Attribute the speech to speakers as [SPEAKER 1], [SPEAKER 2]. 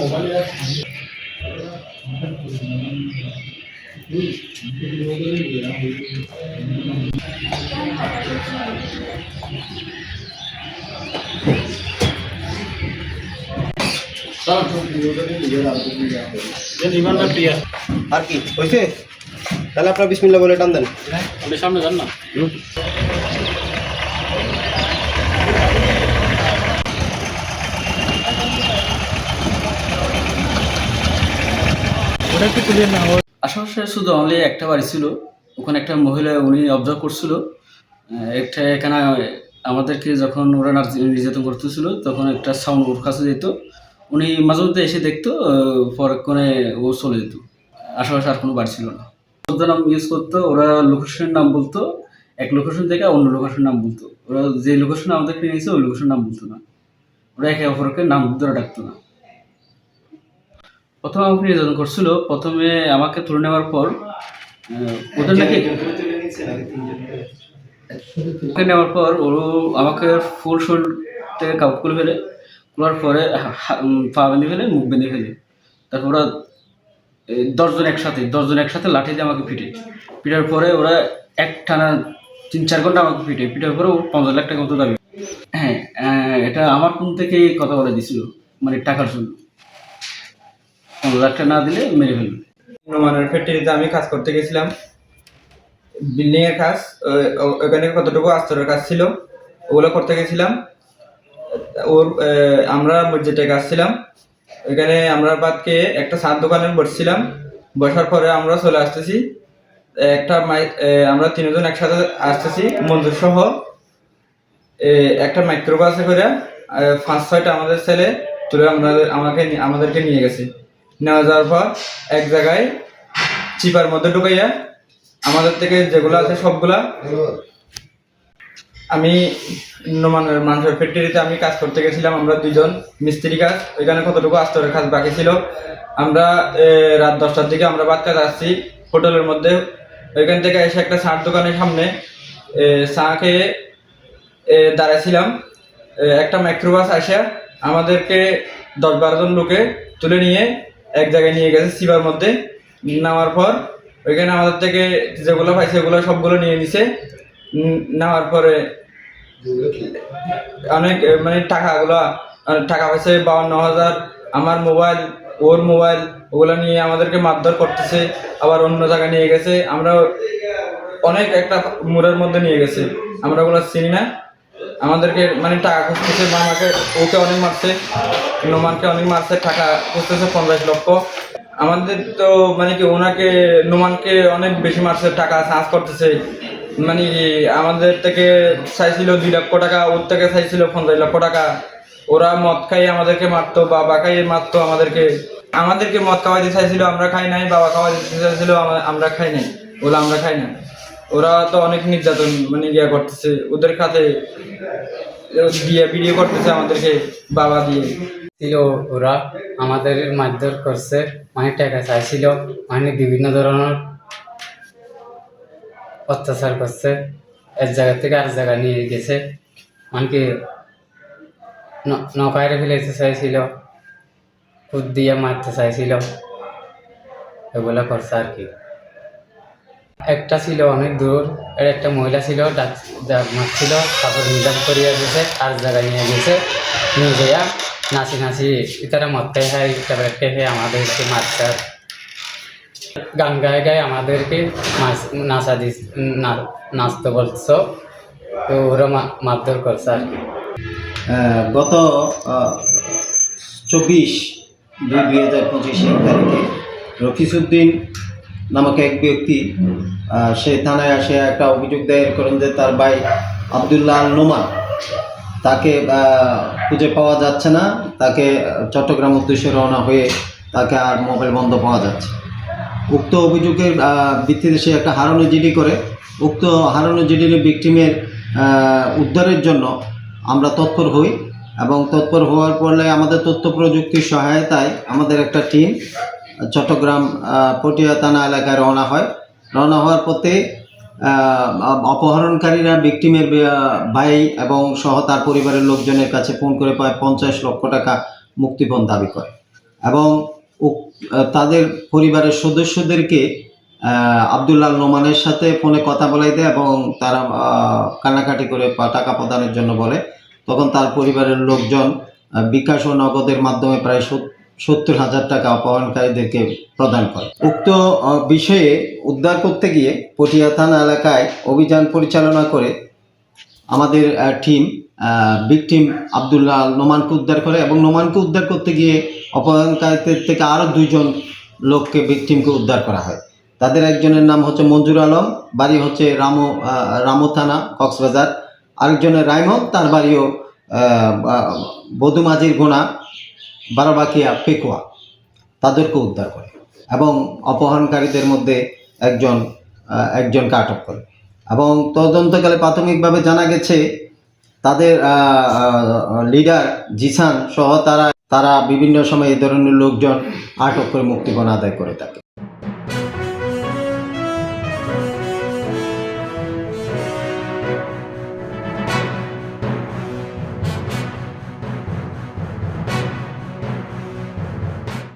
[SPEAKER 1] Mobile আর কি হয়েছে তাহলে আপনার বিসমিল্লা বলে টান দেন
[SPEAKER 2] আপনি সামনে যান না আশেপাশে শুধু অনলি একটা বাড়ি ছিল। ওখানে একটা মহিলা উনি অবজার্ভ করছিল। একটা এখানে আমাদেরকে যখন ওরা নির্যাতন করতেছিল, তখন একটা সাউন্ড ওর কাছে যেত। উনি মাঝে মধ্যে এসে দেখতো পরক্ষণে ও চলে যেত। আশেপাশে আর কোনো বাড়ি ছিল না। নাম ইউজ করতো, ওরা লোকেশনের নাম বলতো। এক লোকেশন থেকে অন্য লোকেশনের নাম বলতো। ওরা যে লোকেশন আমাদেরকে নিয়েছে, ওই লোকেশনের নাম বলতো না। ওরা একে অপরকে নাম ধরে ডাকতো না। প্রথমে আমাকে নির্যাতন করছিল প্রথমে আমাকে তুলে নেওয়ার পর ওদের নাকি ওকে নেওয়ার পর ও আমাকে ফুল শরীর থেকে কাপ খুলে ফেলে খোলার পরে পা বেঁধে ফেলে মুখ বেঁধে ফেলে। তারপর ওরা দশজন একসাথে দশজন একসাথে লাঠি দিয়ে আমাকে পিটে পিটার পরে ওরা এক টানা তিন চার ঘণ্টা আমাকে পিটে পিটার পরে ও পঞ্চাশ লাখ টাকা মতো দাবি। হ্যাঁ এটা আমার ফোন থেকে কথা বলে দিছিল মানে টাকার জন্য। পঞ্চাশ না দিলে মেরে ফেলবে।
[SPEAKER 3] হনুমানের ফ্যাক্টরিতে আমি কাজ করতে গেছিলাম। বিল্ডিং এর কাজ ওখানে কতটুকু আস্তরের কাজ ছিল, ওগুলো করতে গেছিলাম। ওর আমরা মসজিদে কাজ ছিলাম। ওইখানে আমরা বাদকে একটা সার দোকানে বসছিলাম। বসার পরে আমরা চলে আসতেছি। একটা আমরা তিনজন একসাথে আসতেছি মঞ্জুর সহ। একটা মাইক্রোবাসে করে পাঁচ ছয়টা আমাদের ছেলে তুলে আমাদের, আমাকে আমাদেরকে নিয়ে গেছে। নেওয়া যাওয়ার পর এক জায়গায় চিপার মধ্যে ঢুকাইয়া আমাদের থেকে যেগুলো আছে সবগুলা আমি নোমানের মাংসের ফ্যাক্টরিতে আমি কাজ করতে গেছিলাম, আমরা দুজন মিস্ত্রি কাজ, ওইখানে কতটুকু আস্তরের কাজ বাকি ছিল। আমরা রাত দশটার দিকে আমরা বাদ কাজ আসছি হোটেলের মধ্যে। ওইখান থেকে এসে একটা চার দোকানের সামনে চা খেয়ে দাঁড়াইছিলাম। একটা মাইক্রোবাস আসে আমাদেরকে দশ বারো জন লোকে তুলে নিয়ে এক জায়গায় নিয়ে গেছে সিবার মধ্যে। নামার পর ওইখানে আমাদের থেকে যেগুলো পাইছে ওগুলো সবগুলো নিয়ে নিছে। নেওয়ার পরে অনেক মানে টাকাগুলো টাকা পয়সা বাউন্ন হাজার, আমার মোবাইল, ওর মোবাইল, ওগুলো নিয়ে আমাদেরকে মারধর করতেছে। আবার অন্য জায়গায় নিয়ে গেছে। আমরা অনেক একটা মোড়ের মধ্যে নিয়ে গেছে। আমরা ওগুলো চিনি না। আমাদেরকে মানে টাকা খুঁজতেছে বা আমাকে ওকে অনেক মারছে, নোমানকে অনেক মারছে, টাকা খুঁজতেছে পঞ্চাশ লক্ষ। আমাদের তো মানে কি ওনাকে, নোমানকে অনেক বেশি মারছে, টাকা চার্জ করতেছে। মানে আমাদের থেকে চাইছিল দুই লক্ষ টাকা, ওর থেকে চাইছিল পঞ্চাশ লক্ষ টাকা। ওরা মদ খাই আমাদেরকে মারতো, বাবা খাইয়ে মারতো আমাদেরকে। আমাদেরকে মদ খাওয়াইতে চাইছিল, আমরা খাই নাই, বাবা খাওয়াইতে চাইছিল, আমা- আমরা খাই নাই। ওগুলো আমরা খাই না ওরা তো অনেক নির্যাতন মানে ইয়ে করতেছে, ওদের খাতে দিয়ে ভিডিও করতেছে আমাদেরকে, বাবা দিয়ে।
[SPEAKER 4] ছিল ওরা, আমাদের মারধর করছে মানে টাকা চাইছিল মানে বিভিন্ন ধরনের অত্যাচার করছে, এক জায়গা থেকে আর জায়গা নিয়ে গেছে। কি ন- নৌকায় ফেলেতে চাইছিল, খুদ দিয়ে মারতে চাইছিল, এগুলো করছে আর কি। একটা ছিল অনেক দূর আর একটা মহিলা ছিল, ডাক মারছিল, তারপর নিজাম করিয়া গেছে আর জায়গায় নিয়ে গেছে, নিয়ে যাইয়া নাচি নাচি ইতারা মদতে খাই তারপরে খেয়ে আমাদেরকে মারছে। গান গায়ে গায়ে আমাদেরকে নাচ- দিস নাচতে বলছো, তো ওরা মারধর করছে আর কি।
[SPEAKER 1] গত চব্বিশ দুই দুই হাজার পঁচিশে তারিখে রফিসুদ্দিন নামক এক ব্যক্তি সে থানায় আসে একটা অভিযোগ দায়ের করেন যে তার ভাই আবদুল্লাহ নোমান। তাকে খুঁজে পাওয়া যাচ্ছে না। তাকে চট্টগ্রাম উদ্দেশ্যে রওনা হয়ে তাকে আর মোবাইল বন্ধ পাওয়া যাচ্ছে। উক্ত অভিযোগের ভিত্তিতে সে একটা হারানো জিডি করে। উক্ত হারানো জিডির ভিকটিমের উদ্ধারের জন্য আমরা তৎপর হই এবং তৎপর হওয়ার ফলে আমাদের তথ্য প্রযুক্তির সহায়তায় আমাদের একটা টিম চট্টগ্রাম পটিয়া থানা এলাকায় রওনা হয়। রওনা হওয়ার পথে অপহরণকারীরা ভিকটিমের ভাই এবং সহ তার পরিবারের লোকজনের কাছে ফোন করে প্রায় পঞ্চাশ লক্ষ টাকা মুক্তিপণ দাবি করে। এবং তাদের পরিবারের সদস্যদেরকে আহ, আবদুল্লাহ নোমানের সাথে ফোনে কথা বলাই দেয় এবং তারা কান্নাকাটি করে টাকা প্রদানের জন্য বলে। তখন তার পরিবারের লোকজন বিকাশ ও নগদের মাধ্যমে প্রায় সত্তর হাজার টাকা অপহরণকারীদেরকে প্রদান করে। উক্ত বিষয়ে উদ্ধার করতে গিয়ে পটিয়া থানা এলাকায় অভিযান পরিচালনা করে আমাদের টিম বিগ টিম আবদুল্লাহ নোমানকে উদ্ধার করে এবং নোমানকে উদ্ধার করতে গিয়ে অপহরণকারীদের থেকে আরও দুইজন লোককে বিগ টিমকে উদ্ধার করা হয়। তাদের একজনের নাম হচ্ছে মঞ্জুর আলম, বাড়ি হচ্ছে রামো রামো থানা, কক্সবাজার। আরেকজনের রাইমন তার বাড়িও বধুমাঝির গোনা, বারোবাকিয়া, পেকুয়া। তাদেরকে উদ্ধার করে এবং অপহরণকারীদের মধ্যে একজন একজনকে আটক করে। এবং তদন্তকালে প্রাথমিকভাবে জানা গেছে, তাদের লিডার জিসান সহ তারা তারা বিভিন্ন সময় এ ধরনের লোকজন আটক করে মুক্তিপণ আদায় করে থাকে।